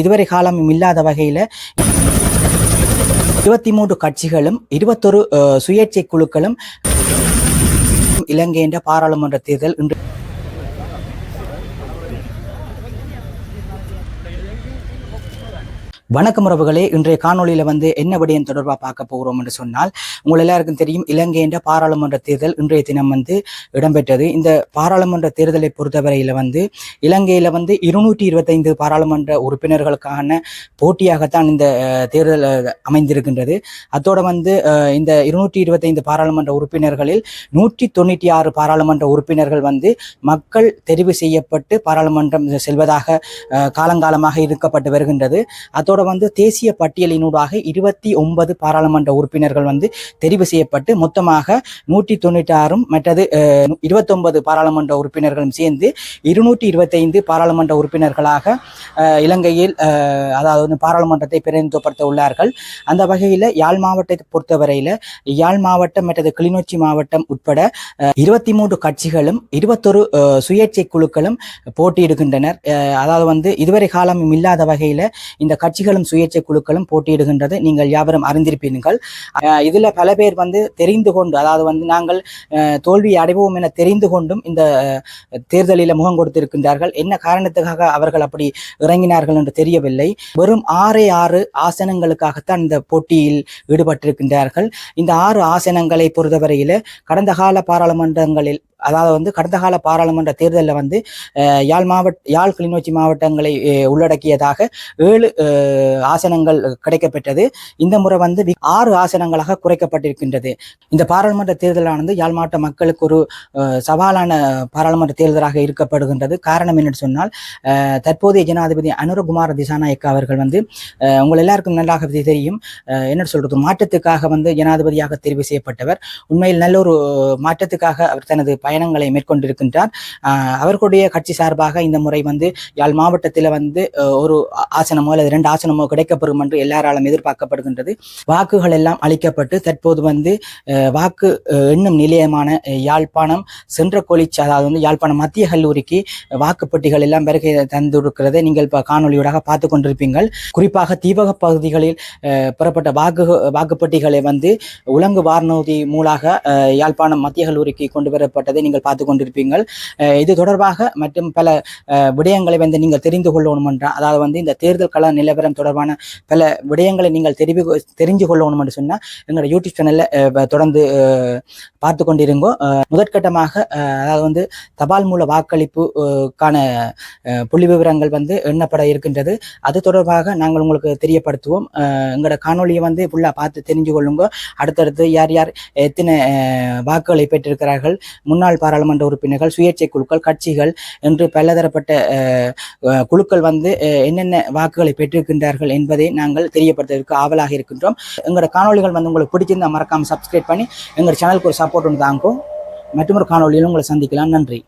இதுவரை காலமும் இல்லாத வகையில் இருபத்தி மூன்று கட்சிகளும் இருபத்தொரு சுயேட்சை குழுக்களும் இலங்கை என்ற பாராளுமன்ற தேர்தல் இன்று வணக்கம் உறவுகளே. இன்றைய காணொளியில வந்து என்ன விடயம் தொடர்பாக பார்க்க போகிறோம் என்று சொன்னால் உங்கள் எல்லாருக்கும் தெரியும் இலங்கை என்ற பாராளுமன்ற தேர்தல் இன்றைய தினம் வந்து இடம்பெற்றது. இந்த பாராளுமன்ற தேர்தலை பொறுத்தவரையில வந்து இலங்கையில வந்து இருநூற்றி இருபத்தைந்து பாராளுமன்ற உறுப்பினர்களுக்கான போட்டியாகத்தான் இந்த தேர்தல் அமைந்திருக்கின்றது. அத்தோட வந்து இந்த இருநூற்றி இருபத்தைந்து பாராளுமன்ற உறுப்பினர்களில் நூற்றி தொண்ணூற்றி ஆறு பாராளுமன்ற உறுப்பினர்கள் வந்து மக்கள் தெரிவு செய்யப்பட்டு பாராளுமன்றம் செல்வதாக காலங்காலமாக இருக்கப்பட்டு வருகின்றது. அதோட வந்து தேசிய பட்டியலினூடாக இருபத்தி ஒன்பது பாராளுமன்ற உறுப்பினர்கள் வந்து தெரிவு செய்யப்பட்டு மொத்தமாக நூற்றி தொண்ணூற்றி ஆறும் மற்றது இருபத்தொன்பது பாராளுமன்ற உறுப்பினர்களும் சேர்ந்து இருநூற்றி இருபத்தைந்து பாராளுமன்ற உறுப்பினர்களாக இலங்கையில் அதாவது வந்து பாராளுமன்றத்தை பிரதிநிதித்துவப்படுத்த உள்ளார்கள். அந்த வகையில் யாழ் மாவட்டத்தை பொறுத்தவரையில் யாழ் மாவட்டம் மற்றது கிளிநொச்சி மாவட்டம் உட்பட இருபத்தி மூன்று கட்சிகளும் இருபத்தொரு சுயேட்சை குழுக்களும் போட்டியிடுகின்றனர். அதாவது வந்து இதுவரை காலமும் இல்லாத வகையில் இந்த கட்சிகள் கட்சிகளும் சுயேட்சை குழுக்களும் போட்டியிடுகின்றது. நீங்கள் யாவரும் அறிந்திருப்பீர்கள். இதில் இதுல பல பேர் வந்து தெரிந்து கொண்டு அதாவது வந்து நாங்கள் தோல்வி அடைவோம் என தெரிந்து கொண்டும் இந்த தேர்தலில் முகம் கொடுத்திருக்கின்றார்கள். என்ன காரணத்துக்காக அவர்கள் அப்படி இறங்கினார்கள் என்று தெரியவில்லை. வெறும் ஆறே ஆறு ஆசனங்களுக்காகத்தான் இந்த போட்டியில் ஈடுபட்டிருக்கின்றார்கள். இந்த ஆறு ஆசனங்களை பொறுத்தவரையில கடந்த கால பாராளுமன்றங்களில் அதாவது வந்து கடந்த கால பாராளுமன்ற தேர்தலில் வந்து யாழ் மாவட்ட யாழ் கிளிநொச்சி மாவட்டங்களை உள்ளடக்கியதாக ஏழு ஆசனங்கள் கிடைக்கப்பெற்றது. இந்த முறை வந்து ஆறு ஆசனங்களாக குறைக்கப்பட்டிருக்கின்றது. இந்த பாராளுமன்ற தேர்தலானது யாழ் மாவட்ட மக்களுக்கு ஒரு சவாலான பாராளுமன்ற தேர்தலாக இருக்கப்படுகின்றது காரணம் என்னன்னு சொன்னால் தற்போதைய ஜனாதிபதி அனுரகுமார திசாநாயக்கா அவர்கள் வந்து உங்கள் எல்லாருக்கும் நன்றாக தெரியும். என்ன சொல்றது மாற்றத்துக்காக வந்து ஜனாதிபதியாக தெரிவு செய்யப்பட்டவர். உண்மையில் நல்ல ஒரு மாற்றத்துக்காக அவர் தனது பயணங்களை மேற்கொண்டிருக்கின்றார். அவர்களுடைய கட்சி சார்பாக இந்த முறை வந்து யாழ் மாவட்டத்தில் வந்து ஒரு ஆசனமோ அல்லது ரெண்டு ஆசனமோ கிடைக்கப்பெறும் என்று எல்லாராலும் எதிர்பார்க்கப்படுகின்றது. வாக்குகள் எல்லாம் அளிக்கப்பட்டு தற்போது வந்து வாக்கு எண்ணும் நிலையமான யாழ்ப்பாணம் சென்ற கொலிச் அதாவது வந்து யாழ்ப்பாணம் மத்திய கல்லூரிக்கு வாக்குப்பெட்டிகள் எல்லாம் வருகை தந்திருக்கிறதை நீங்கள் இப்போ காணொலியூடாக பார்த்து கொண்டிருப்பீங்கள். குறிப்பாக தீபக பகுதிகளில் புறப்பட்ட பெறப்பட்ட வாக்கு வாக்குப்பட்டிகளை வந்து உலங்கு வார்நூதி மூலாக யாழ்ப்பாணம் மத்திய கல்லூரிக்கு கொண்டு வரப்பட்டதை. நீங்கள் பார்த்து கொண்டிருப்பீங்கள். இது தொடர்பாக மற்றும் பல விடயங்களை வந்து நீங்கள் தெரிந்து கொள்ளணும் என்றால் அதாவது வந்து இந்த தேர்தல் கள நிலவரம் தொடர்பான பல விடயங்களை நீங்கள் தெரிவி தெரிஞ்சு கொள்ளணும் என்று சொன்னால் எங்களோட யூடியூப் சேனலில் தொடர்ந்து பார்த்து கொண்டிருங்கோ. முதற்கட்டமாக அதாவது வந்து தபால் மூல வாக்களிப்புக்கான புள்ளி விவரங்கள் வந்து எண்ணப்பட இருக்கின்றது. அது தொடர்பாக நாங்கள் உங்களுக்கு தெரியப்படுத்துவோம். எங்களோட காணொலியை வந்து ஃபுல்லாக பார்த்து தெரிஞ்சு கொள்ளுங்க. அடுத்தடுத்து யார் யார் எத்தனை வாக்குகளை பெற்றிருக்கிறார்கள் முன்னாள் பாராளுமன்ற உறுப்பினர்கள் சுயேட்சை குழுக்கள் கட்சிகள் என்று பலதரப்பட்ட குழுக்கள் வந்து என்னென்ன வாக்குகளை பெற்றிருக்கின்றார்கள் என்பதை நாங்கள் தெரியப்படுத்துவதற்கு ஆவலாக இருக்கின்றோம். எங்களோட காணொலிகள் வந்து உங்களுக்கு பிடிச்சிருந்தா மறக்காம சப்ஸ்கிரைப் பண்ணி எங்களோட சேனலுக்கு ஒரு சப்போர்ட் ஒன்று தாங்கும் மற்றொரு காணொலியில் உங்களை சந்திக்கலாம். நன்றி.